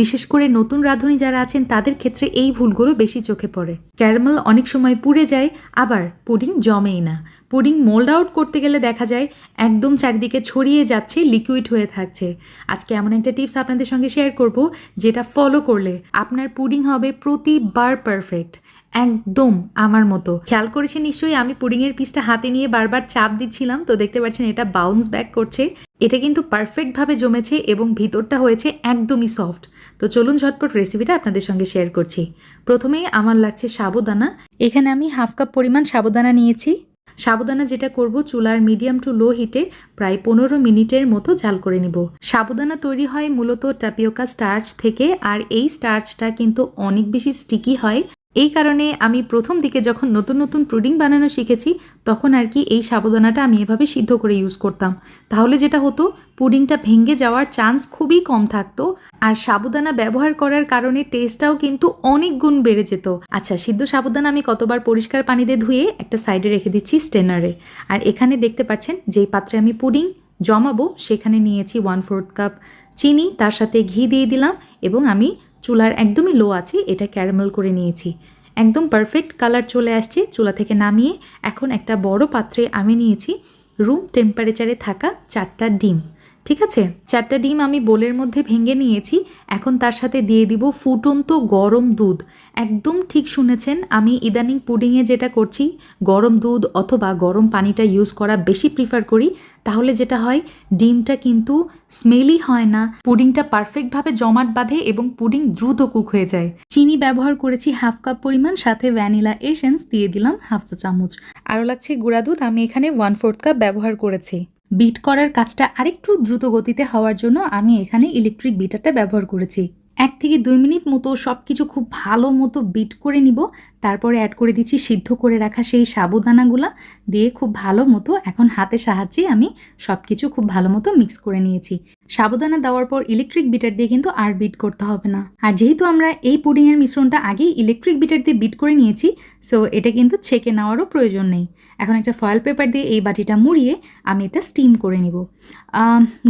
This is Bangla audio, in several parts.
বিশেষ করে নতুন রাঁধুনি যারা আছেন, তাদের ক্ষেত্রে এই ভুলগুলো বেশি চোখে পড়ে। ক্যারামেল অনেক সময় পুড়ে যায়, আবার পুডিং জমেই না। পুডিং মোল্ড আউট করতে গেলে দেখা যায়, একদম চারিদিকে ছড়িয়ে যাচ্ছে, লিকুইড হয়ে থাকছে। আজকে এমন একটা টিপস আপনাদের সঙ্গে শেয়ার করব, যেটা ফলো করলে আপনার পুডিং হবে প্রতিবার পারফেক্ট। একদম আমার মতো। খেয়াল করেছে নিশ্চয়ই? আমি পুডিংয়ের পিসটা হাতে নিয়ে বারবার চাপ দিচ্ছিলাম। তো দেখতে পাচ্ছেন এটা বাউন্স ব্যাক করছে। এটা কিন্তু পারফেক্টভাবে জমেছে এবং ভিতরটা হয়েছে একদমই সফট তো চলুন ঝটপট রেসিপিটা আপনাদের সঙ্গে শেয়ার করছি। প্রথমেই আমার লাগছে সাবুদানা। এখানে আমি হাফ কাপ পরিমাণ সাবুদানা নিয়েছি। সাবুদানা যেটা করব, চুলার মিডিয়াম টু লো হিটে প্রায় পনেরো মিনিটের মতো জাল করে নিব। সাবুদানা তৈরি হয় মূলত টাপিওকা স্টার্চ থেকে, আর এই স্টার্চটা কিন্তু অনেক বেশি স্টিকি হয়। এই কারণে আমি প্রথম দিকে যখন নতুন নতুন পুডিং বানানো শিখেছি, তখন আর কি এই সাবুদানাটা আমি এভাবে সিদ্ধ করে ইউজ করতাম। তাহলে যেটা হতো, পুডিংটা ভেঙে যাওয়ার চান্স খুবই কম থাকতো আর সাবুদানা ব্যবহার করার কারণে টেস্টটাও কিন্তু অনেক গুণ বেড়ে যেত। আচ্ছা সিদ্ধ সাবুদানা আমি কতবার পরিষ্কার পানি দিয়ে ধুয়ে একটা সাইডে রেখে দিচ্ছি স্টেনারে আর এখানে দেখতে পাচ্ছেন, যেই পাত্রে আমি পুডিং জমাবো, সেখানে নিয়েছি ওয়ান ফোর্থ কাপ চিনি, তার সাথে ঘি দিয়ে দিলাম এবং আমি চুলার একদমই লো আছে, এটা ক্যারামেল করে নিয়েছি। একদম পারফেক্ট কালার চলে আসছে, চুলা থেকে নামিয়ে এখন একটা বড় পাত্রে আমি নিয়েছি রুম টেম্পারেচারে থাকা চারটা ডিম। ঠিক আছে? চারটা ডিম আমি বোলের মধ্যে ভেঙে নিয়েছি। এখন তার সাথে দিয়ে দিব ফুটন্ত গরম দুধ। একদম ঠিক শুনেছেন, আমি ইদানিং পুডিংয়ে যেটা করছি, গরম দুধ অথবা গরম পানিটা ইউজ করা বেশি প্রিফার করি। তাহলে যেটা হয়, ডিমটা কিন্তু স্মেলি হয় না। পুডিংটা পারফেক্টভাবে জমাট বাঁধে এবং পুডিং দ্রুত কুক হয়ে যায়। চিনি ব্যবহার করেছি হাফ কাপ পরিমাণ, সাথে ভ্যানিলা এসেন্স দিয়ে দিলাম হাফ চা চামচ আরও লাগছে গুঁড়া দুধ, আমি এখানে ওয়ান ফোর্থ কাপ ব্যবহার করেছি। বিট করার কাজটা আরেকটু দ্রুত গতিতে হওয়ার জন্য আমি এখানে ইলেকট্রিক বিটারটা ব্যবহার করেছি। এক থেকে দুই মিনিট মতো সব কিছু খুব ভালো মতো বিট করে নিব। তারপরে অ্যাড করে দিচ্ছি সিদ্ধ করে রাখা সেই সাবুদানাগুলা দিয়ে খুব ভালো মতো এখন হাতের সাহায্যে আমি সব কিছু খুব ভালো মতো মিক্স করে নিয়েছি। সাবুদানা দেওয়ার পর ইলেকট্রিক বিটার দিয়ে কিন্তু আর বিট করতে হবে না। আর যেহেতু আমরা এই পুডিংয়ের মিশ্রণটা আগেই ইলেকট্রিক বিটার দিয়ে বিট করে নিয়েছি সো এটা কিন্তু ছেঁকে নেওয়ারও প্রয়োজন নেই। এখন একটা ফয়েল পেপার দিয়ে এই বাটিটা মুড়িয়ে আমি এটা স্টিম করে নিব।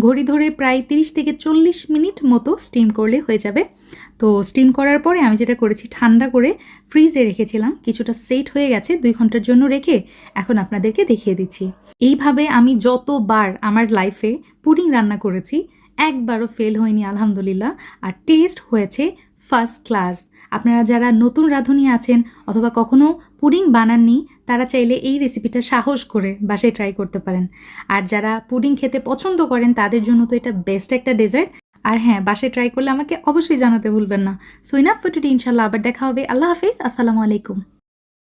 ঘড়ি ধরে প্রায় তিরিশ থেকে চল্লিশ মিনিট মতো স্টিম করলে হয়ে যাবে। তো স্টিম করার পরে আমি যেটা করেছি, ঠান্ডা করে ফ্রিজে রেখেছিলাম। কিছুটা সেট হয়ে গেছে, দুই ঘণ্টার জন্য রেখে এখন আপনাদেরকে দেখিয়ে দিচ্ছি। এইভাবে আমি যতবার আমার লাইফে পুডিং রান্না করেছি, একবারও ফেল হয়নি, আলহামদুলিল্লাহ। আর টেস্ট হয়েছে ফার্স্ট ক্লাস আপনারা যারা নতুন রাঁধুনি আছেন অথবা কখনো পুডিং বানাননি, তারা চাইলে এই রেসিপিটা সাহস করে বাসায় ট্রাই করতে পারেন। আর যারা পুডিং খেতে পছন্দ করেন, তাদের জন্য তো এটা বেস্ট একটা ডেজার্ট আর হ্যাঁ বাসায় ট্রাই করলে আমাকে অবশ্যই জানাতে ভুলবেন না। সো ইনাফ ইনশাল্লাহ আবার দেখা হবে। আল্লাহ হাফিজ, আসসালামু আলাইকুম।